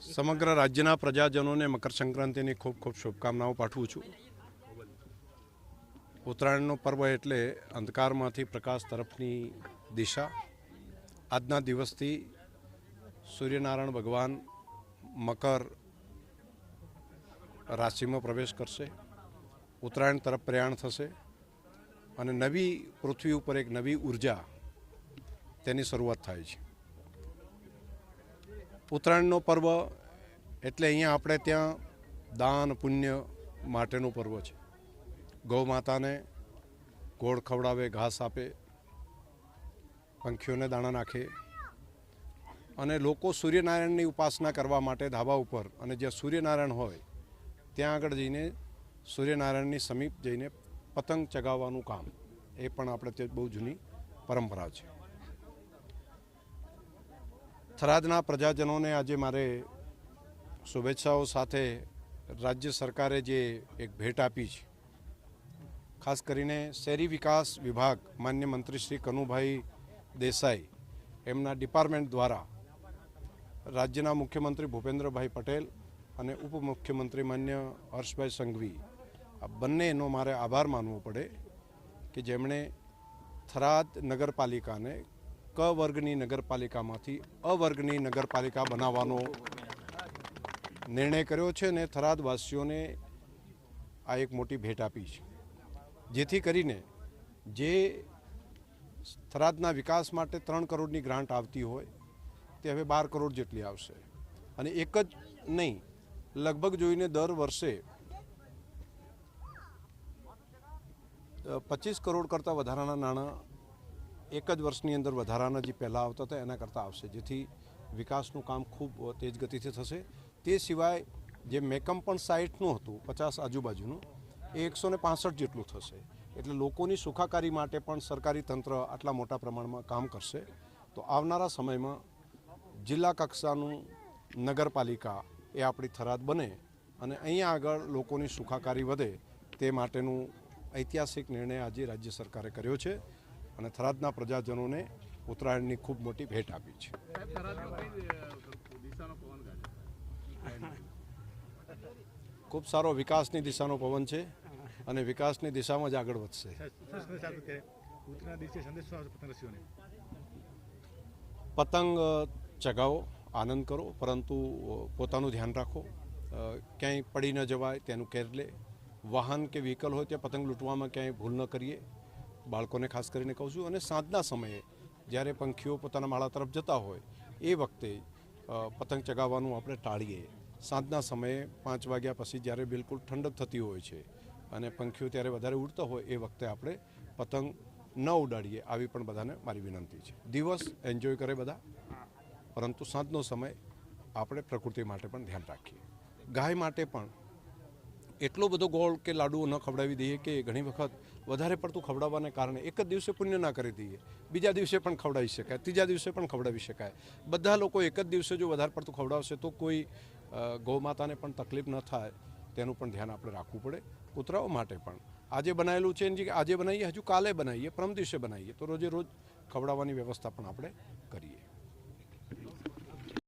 સમગ્ર રાજ્યના પ્રજાજનોને મકર સંક્રાંતિની ખૂબ ખૂબ શુભકામનાઓ પાઠવું છું. ઉત્તરાયણનો પર્વ એટલે અંધકારમાંથી પ્રકાશ તરફની દિશા. આજના દિવસથી સૂર્યનારાયણ ભગવાન મકર રાશિમાં પ્રવેશ કરશે. ઉત્તરાયણ તરફ પ્રયાણ થશે અને નવી પૃથ્વી ઉપર એક નવી ઊર્જા તેની શરૂઆત થાય છે. ઉત્તરાયણનો પર્વ એટલે અહીંયા આપણે ત્યાં દાન, પુણ્ય માટેનું પર્વ છે. ગૌ માતાને ગોળ ખવડાવે, ઘાસ આપે, પંખીઓને દાણા નાખે અને લોકો સૂર્યનારાયણની ઉપાસના કરવા માટે ધાબા ઉપર અને જ્યાં સૂર્યનારાયણ હોય ત્યાં આગળ જઈને સૂર્યનારાયણની સમીપ જઈને પતંગ ચગાવવાનું કામ. એ પણ આપણે તે બહુ જૂની પરંપરા છે. થરાદના પ્રજાજનોને આજે મારે શુભેચ્છાઓ સાથે રાજ્ય સરકારે જે એક ભેટ આપી છે, ખાસ કરીને શહેરી વિકાસ વિભાગ માન્ય મંત્રી શ્રી કનુભાઈ દેસાઈ એમના ડિપાર્ટમેન્ટ દ્વારા રાજ્યના મુખ્યમંત્રી ભૂપેન્દ્રભાઈ પટેલ અને ઉપમુખ્યમંત્રી માન્ય હર્ષભાઈ સંઘવી, આ બંનેનો મારે આભાર માનવો પડે કે જેમણે થરાદ નગરપાલિકાને ક વર્ગની નગરપાલિકામાંથી અ વર્ગની નગરપાલિકા બનાવવાનો નિર્ણય કર્યો છે અને થરાદવાસીઓને આ એક મોટી ભેટ આપી છે. જેથી કરીને જે થરાદના વિકાસ માટે ત્રણ કરોડની ગ્રાન્ટ આવતી હોય, તે હવે બાર કરોડ જેટલી આવશે. અને એક જ નહીં, લગભગ જોઈને દર વર્ષે પચીસ કરોડ કરતાં વધારાના નાણાં એક જ વર્ષની અંદર વધારાના જે પહેલાં આવતા હતા, એના કરતાં આવશે. જેથી વિકાસનું કામ ખૂબ તેજ ગતિથી થશે. તે સિવાય જે મેકમ પણ સાઈઠનું હતું, પચાસ આજુબાજુનું, એ એકસો ને પાસઠ જેટલું થશે. એટલે લોકોની સુખાકારી માટે પણ સરકારી તંત્ર આટલા મોટા પ્રમાણમાં કામ કરશે. તો આવનારા સમયમાં જિલ્લા કક્ષાનું નગરપાલિકા એ આપણી થરાદ બને અને અહીંયા આગળ લોકોની સુખાકારી વધે તે માટેનું ઐતિહાસિક નિર્ણય આજે રાજ્ય સરકારે કર્યો છે. અને થરાદના પ્રજાજનોને ઉત્તરાયણની ખૂબ મોટી ભેટ આપી છે. ખૂબ સારો વિકાસની દિશાનો પવન છે અને વિકાસની દિશામાં જ આગળ વધશે. પતંગ ચગાવો, આનંદ કરો, પરંતુ પોતાનું ધ્યાન રાખો. ક્યાંય પડી ન જવાય તેનું કેર લે. વાહન કે વ્હીકલ હોય ત્યાં પતંગ લૂંટવામાં ક્યાંય ભૂલ ન કરીએ. બાળકોને ખાસ કરીને કહું છું, અને સાંજના સમયે જ્યારે પંખીઓ પોતાના માળા તરફ જતા હોય, એ વખતે પતંગ ચગાવવાનું આપણે ટાળીએ. સાંજના સમયે પાંચ વાગ્યા પછી જ્યારે બિલકુલ ઠંડક થતી હોય છે અને પંખીઓ ત્યારે વધારે ઉડતા હોય, એ વખતે આપણે પતંગ ન ઉડાડીએ આવી પણ બધાને મારી વિનંતી છે. દિવસ એન્જોય કરે બધા, પરંતુ સાંજનો સમય આપણે પ્રકૃતિ માટે પણ ધ્યાન રાખીએ. ગાય માટે પણ એટલો બધો ગોળ કે લાડુઓ ન ખવડાવી દઈએ કે ઘણી વખત વધારે પડતું ખવડાવવાને કારણે એક જ દિવસે પુણ્ય ના કરી દઈએ. બીજા દિવસે પણ ખવડાવી શકાય, ત્રીજા દિવસે પણ ખવડાવી શકાય. બધા લોકો એક જ દિવસે જો વધારે પડતું ખવડાવશે તો કોઈ ગૌમાતાને પણ તકલીફ ન થાય. તેનું પણ ધ્યાન આપણે રાખવું પડે, કૂતરાઓ માટે પણ. આજે બનાવેલું છે જગ્યાએ આજે બનાવીએ, હજુ કાલે બનાવીએ, પરમ દિવસે બનાવીએ, તો રોજે રોજ ખવડાવવાની વ્યવસ્થા પણ આપણે કરીએ.